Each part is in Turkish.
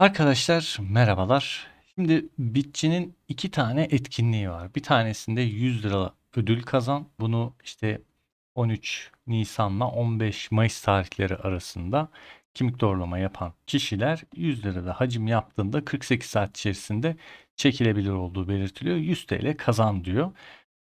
Arkadaşlar merhabalar. Şimdi Bitçi'nin iki tane etkinliği var. Bir tanesinde 100 lira ödül kazan. Bunu işte 13 Nisan'la 15 Mayıs tarihleri arasında kimlik doğrulama yapan kişiler 100 lirada hacim yaptığında 48 saat içerisinde çekilebilir olduğu belirtiliyor. 100 TL kazan diyor.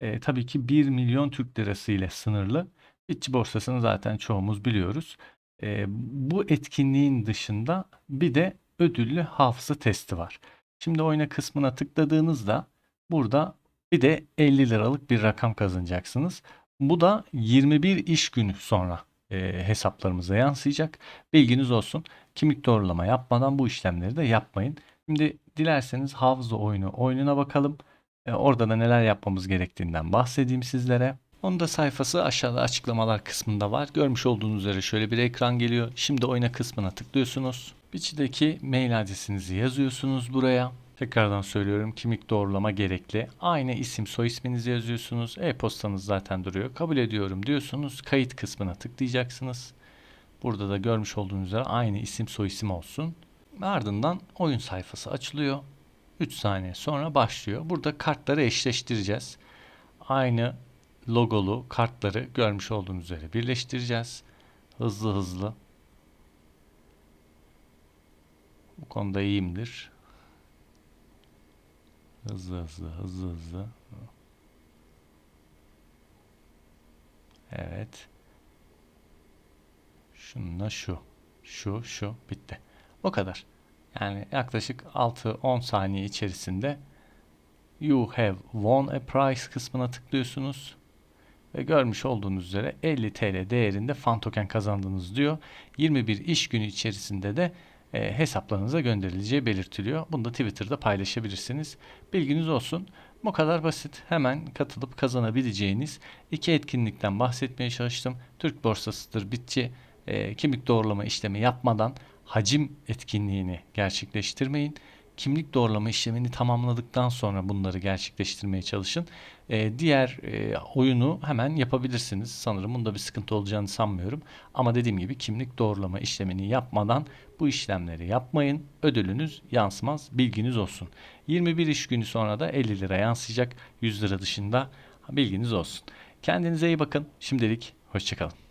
E, tabii ki 1 milyon Türk lirası ile sınırlı. Bitçi borsasını zaten çoğumuz biliyoruz. E, bu etkinliğin dışında bir de ödüllü hafıza testi var. Şimdi oyna kısmına tıkladığınızda burada bir de 50 liralık bir rakam kazanacaksınız. Bu da 21 iş günü sonra e, hesaplarımıza yansıyacak. Bilginiz olsun. Kimlik doğrulama yapmadan bu işlemleri de yapmayın. Şimdi dilerseniz hafıza oyunu oyununa bakalım. E, orada da neler yapmamız gerektiğinden bahsedeyim sizlere. Onun da sayfası aşağıda açıklamalar kısmında var. Görmüş olduğunuz üzere şöyle bir ekran geliyor. Şimdi oyna kısmına tıklıyorsunuz. Biçideki mail adresinizi yazıyorsunuz buraya. Tekrardan söylüyorum kimlik doğrulama gerekli. Aynı isim soy isminizi yazıyorsunuz. E-postanız zaten duruyor. Kabul ediyorum diyorsunuz. Kayıt kısmına tıklayacaksınız. Burada da görmüş olduğunuz üzere aynı isim soy isim olsun. Ardından oyun sayfası açılıyor. 3 saniye sonra başlıyor. Burada kartları eşleştireceğiz. Aynı logolu kartları görmüş olduğunuz üzere birleştireceğiz. Hızlı hızlı. Bu konuda iyiyimdir. Hızlı hızlı hızlı hızlı. Evet. Şununla şu. Şu şu bitti. O kadar. Yani yaklaşık 6-10 saniye içerisinde You have won a prize kısmına tıklıyorsunuz. Ve görmüş olduğunuz üzere 50 TL değerinde fan token kazandınız diyor. 21 iş günü içerisinde de e, hesaplarınıza gönderileceği belirtiliyor. Bunu da Twitter'da paylaşabilirsiniz. Bilginiz olsun. Bu kadar basit. Hemen katılıp kazanabileceğiniz iki etkinlikten bahsetmeye çalıştım. Türk borsasıdır bitçi. E, kimlik doğrulama işlemi yapmadan hacim etkinliğini gerçekleştirmeyin. Kimlik doğrulama işlemini tamamladıktan sonra bunları gerçekleştirmeye çalışın. E, diğer e, oyunu hemen yapabilirsiniz. Sanırım bunda bir sıkıntı olacağını sanmıyorum. Ama dediğim gibi kimlik doğrulama işlemini yapmadan bu işlemleri yapmayın. Ödülünüz yansımaz. Bilginiz olsun. 21 iş günü sonra da 50 lira yansıyacak. 100 lira dışında bilginiz olsun. Kendinize iyi bakın. Şimdilik hoşçakalın.